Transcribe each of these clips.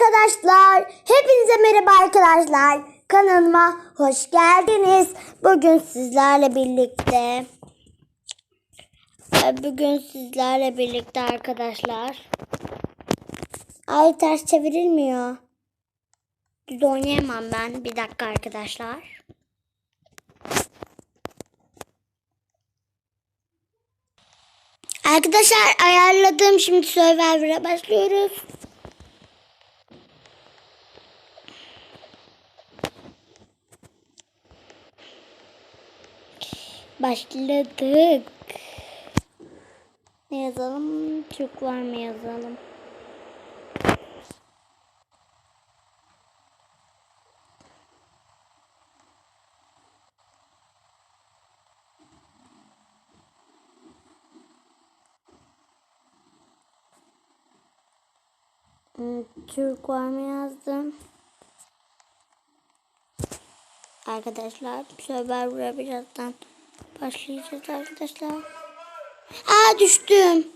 arkadaşlar. Hepinize merhaba arkadaşlar. Kanalıma hoş geldiniz. Bugün sizlerle birlikte e, bugün sizlerle birlikte arkadaşlar. Ay ters çevirilmiyor. Düz oynayamam ben. Bir dakika arkadaşlar. Arkadaşlar ayarladım. Şimdi Survivor'a başlıyoruz. Başladık. Ne yazalım? Türk var yazalım? Hmm, Türk var mı yazdım? Arkadaşlar Survivor'a birazdan başlayacağız arkadaşlar. Aa düştüm.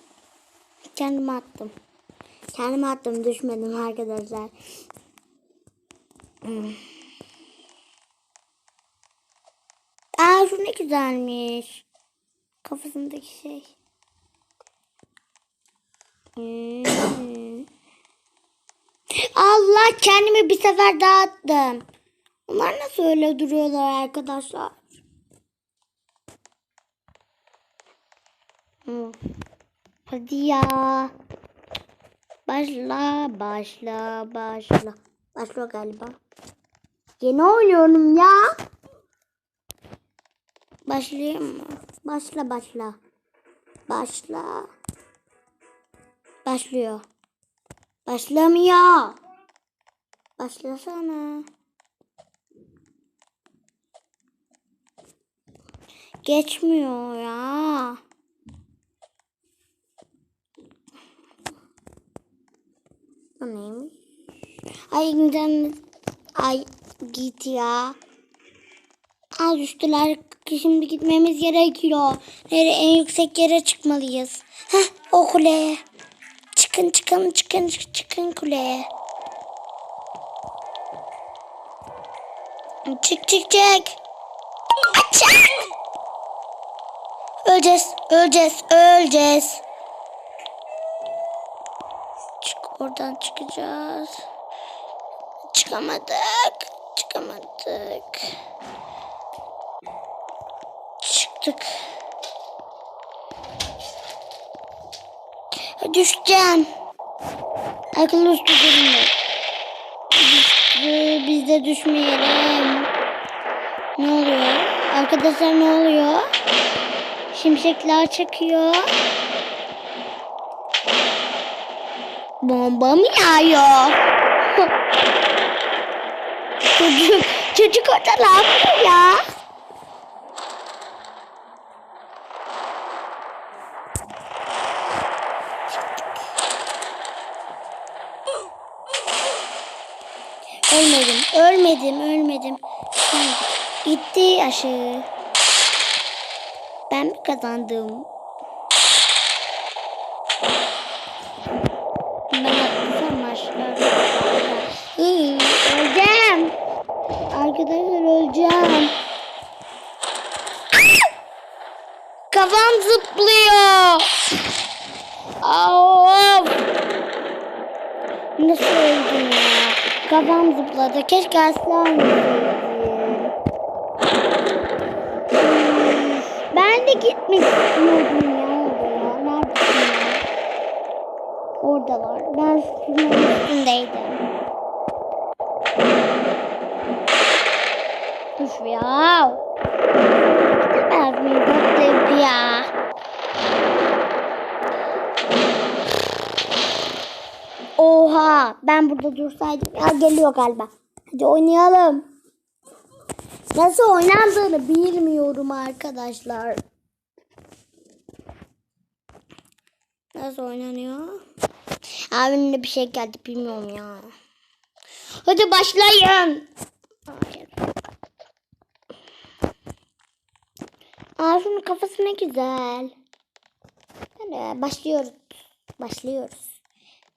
Kendime attım. Kendime attım düşmedim arkadaşlar. Aa şu ne güzelmiş. Kafasındaki şey. Hmm. Allah kendimi bir sefer daha attım. Onlar nasıl öyle duruyorlar arkadaşlar? Hmm. Hadi ya. Başla, başla, başla. Başla galiba. Yeni oynuyorum ya. Başlayayım mı? Başla, başla. Başla. Başlıyor. Başlamıyor. Başlasana. Geçmiyor ya. Bu neymiş? Ay internet. Ay git ya. Az düştüler. Şimdi gitmemiz gerekiyor. Nereye en yüksek yere çıkmalıyız. Heh o kuleye. Çıkın çıkın çıkın çıkın kuleye. Çık çık çık. Açın. Öleceğiz, öleceğiz, öleceğiz. Oradan çıkacağız. Çıkamadık, çıkamadık. Çıktık. Düşeceğim. Akıllı üstü durmuyor. Düştü, biz de düşmeyelim. Ne oluyor? Arkadaşlar ne oluyor? Şimşekler çakıyor. Bomba mı yağıyor? çocuk, çocuk orada ne yapıyor ya? Ölmedim, ölmedim, ölmedim. Gitti aşağı. Ben mi kazandım? Atlasam başlar. Öleceğim. Arkadaşlar öleceğim. Kafam zıplıyor. Of. Nasıl öldüm ya? Kafam zıpladı. Keşke asla ölmeseydim. Ben de gitmek istiyordum ya oraya. Neredesin ya? Oradalar. Ben sütunun üstündeydim. Dur ya. Gidemez miyiz? Atlayıp ya. Oha. Ben burada dursaydım. Ya geliyor galiba. Hadi oynayalım. Nasıl oynandığını bilmiyorum arkadaşlar. Nasıl oynanıyor? Abimle bir şey geldi bilmiyorum ya. Hadi başlayın. Hayır. Şunun kafası ne güzel. Hadi başlıyoruz. Başlıyoruz.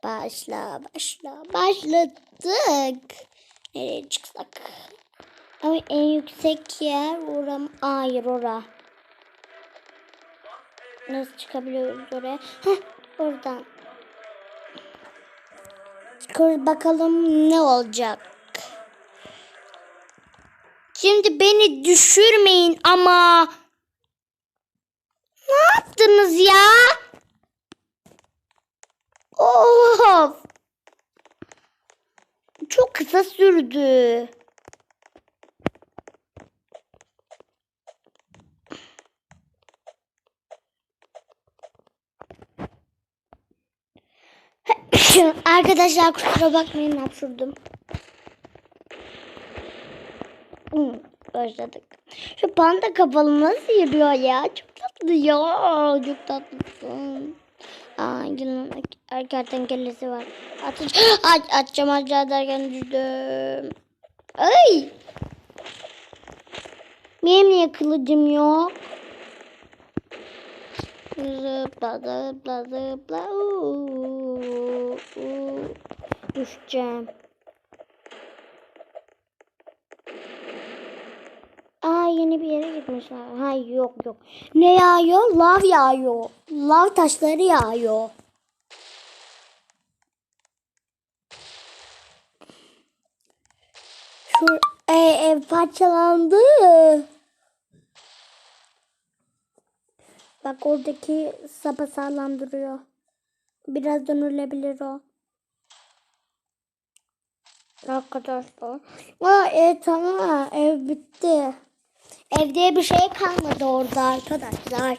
Başla, başla, başladık. Nereye çıksak? Ama en yüksek yer oram. Hayır ora. Nasıl çıkabiliyoruz oraya? Heh, oradan. Çıkıyoruz bakalım ne olacak. Şimdi beni düşürmeyin ama. Ne yaptınız ya? Of. Çok kısa sürdü. Arkadaşlar kusura bakmayın hapşurdum. Hı, Başladık. Şu panda kapalı nasıl yürüyor ya? Çok tatlı ya. Çok tatlısın. Aa, yılan kertenkelesi var. Atış, aç, açacağım aşağı derken düştüm. Ay! Benim niye kılıcım yok? Zıpla zıpla zıpla. Uuu, uuu. Düşeceğim. Aa yeni bir yere gitmişler. Ha yok yok. Ne yağıyor? Lav yağıyor. Lav taşları yağıyor. Şu e, ev parçalandı. Bak oradaki sapa sağlam duruyor. Biraz dönülebilir o. Arkadaşlar. Aa, e, tamam ev bitti. Evde bir şey kalmadı orada arkadaşlar.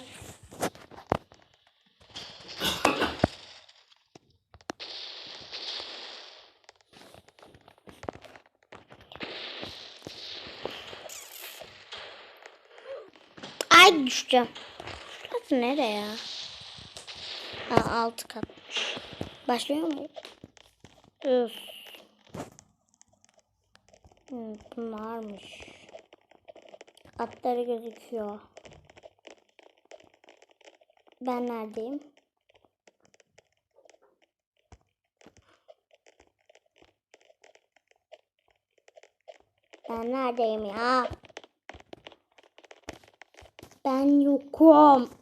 Ay düşeceğim. Şurası nereye ya? Ha, altı katmış. Başlıyor mu? Üf. Hmm, bunlarmış. Atları gözüküyor. Ben neredeyim? Ben neredeyim ya? Ben yokum.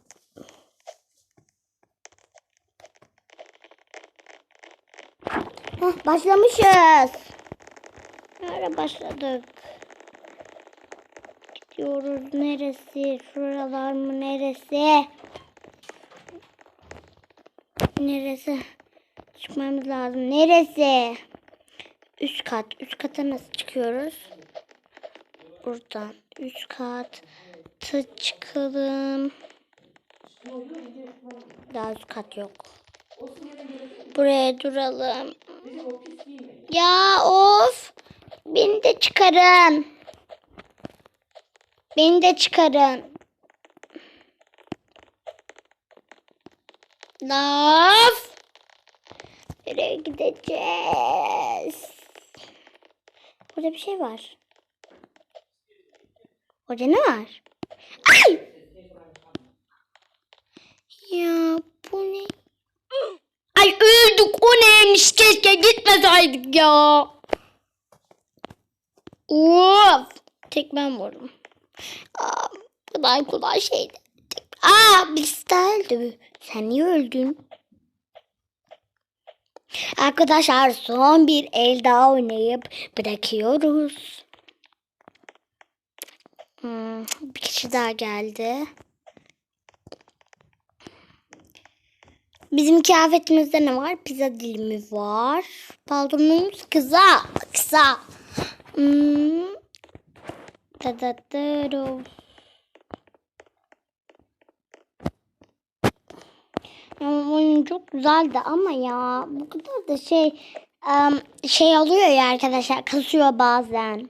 Başlamışız. Nerede başladık? Gidiyoruz neresi? Şuralar mı neresi? Neresi? Çıkmamız lazım. Neresi? Üst kat. Üst kata nasıl çıkıyoruz? Buradan. Üst kat. Tı çıkalım. Daha üst kat yok. Buraya duralım. Ya of. Beni de çıkarın. Beni de çıkarın. Laf. Nereye gideceğiz? Burada bir şey var. Orada ne var? Ay! Ya bu ne? Ay öldük o neymiş keşke gitmeseydik ya. Of. Tek ben vurdum. Aa, kolay kolay şeydi. Aa birisi daha öldü. Sen niye öldün? Arkadaşlar son bir el daha oynayıp bırakıyoruz. Hmm, bir kişi daha geldi. Bizim kıyafetimizde ne var? Pizza dilimi var. Paltomuz kısa. Kısa. Hmm. Da oyun çok güzeldi ama ya bu kadar da şey şey oluyor ya arkadaşlar kasıyor bazen.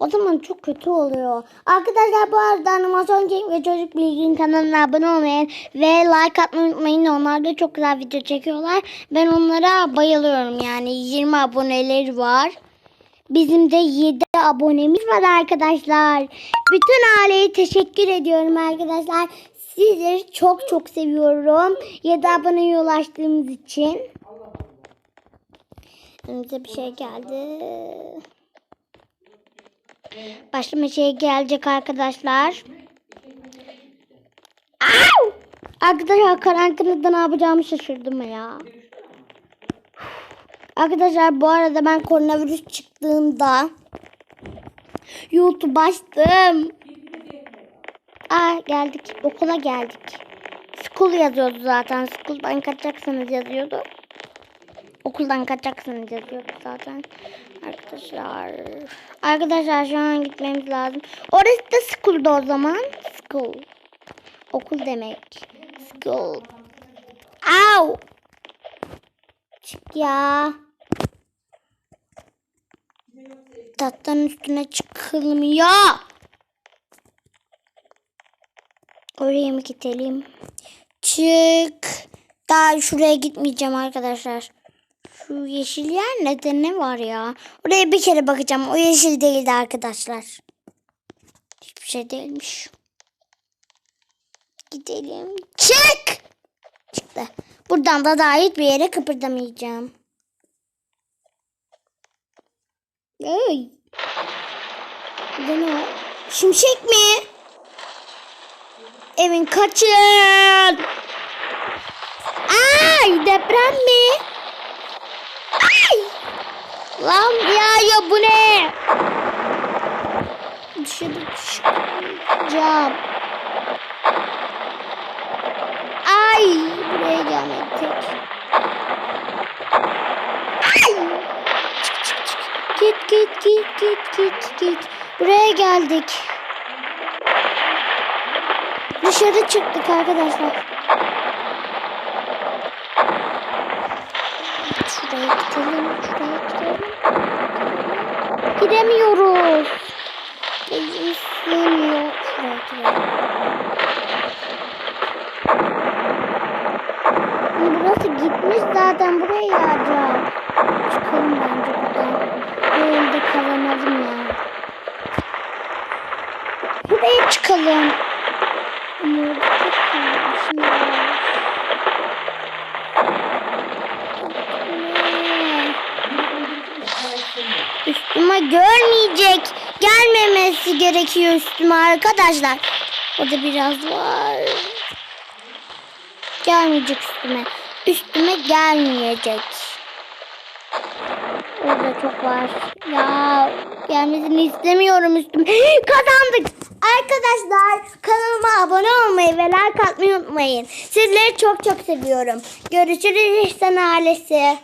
O zaman çok kötü oluyor. Arkadaşlar bu arada animasyon Cenk ve Çocuk Bilgin kanalına abone olmayı ve like atmayı unutmayın. Onlar da çok güzel video çekiyorlar. Ben onlara bayılıyorum yani 20 aboneleri var. Bizim de 7 abonemiz var arkadaşlar. Bütün aileye teşekkür ediyorum arkadaşlar. Sizleri çok çok seviyorum. 7 aboneye ulaştığımız için. Önümüze bir şey geldi. Başıma şey gelecek arkadaşlar. Arkadaşlar karantinada ne yapacağımı şaşırdım ya. Arkadaşlar bu arada ben koronavirüs çıktığında YouTube açtım. Aa geldik. Okula geldik. School yazıyordu zaten. School'dan kaçacaksınız yazıyordu. Okuldan kaçacaksınız yazıyordu zaten. Arkadaşlar. Arkadaşlar şu an gitmemiz lazım. Orası da school'da o zaman. School. Okul demek. School. Au. Çık ya. Tatların üstüne çıkılmıyor. Oraya mı gidelim? Çık. Daha şuraya gitmeyeceğim arkadaşlar. Şu yeşil yer ne ne var ya? Oraya bir kere bakacağım. O yeşil değildi arkadaşlar. Hiçbir şey değilmiş. Gidelim. Çık. Çıktı. Buradan da daha hiçbir yere kıpırdamayacağım. Ay. Burada ne? Şimşek mi? Evin kaçın. Ay deprem mi? Lan ya ya bu ne? Dışarı çıkacağım. Ay buraya gelmek tek. Ay. Çık çık çık. Git git git git git git. Buraya geldik. Dışarı çıktık arkadaşlar. Şuraya gidelim, şuraya. Gidemiyoruz. Gidelim. Burası gitmiş zaten buraya yağacak. Çıkalım bence buradan. Böyle kalamadım ya. Buraya çıkalım. Görmeyecek. Gelmemesi gerekiyor üstüme arkadaşlar. Orada biraz var. Gelmeyecek üstüme. Üstüme gelmeyecek. Orada çok var. Ya gelmesini istemiyorum üstüme. Kazandık. Arkadaşlar kanalıma abone olmayı ve like atmayı unutmayın. Sizleri çok çok seviyorum. Görüşürüz İhsan ailesi.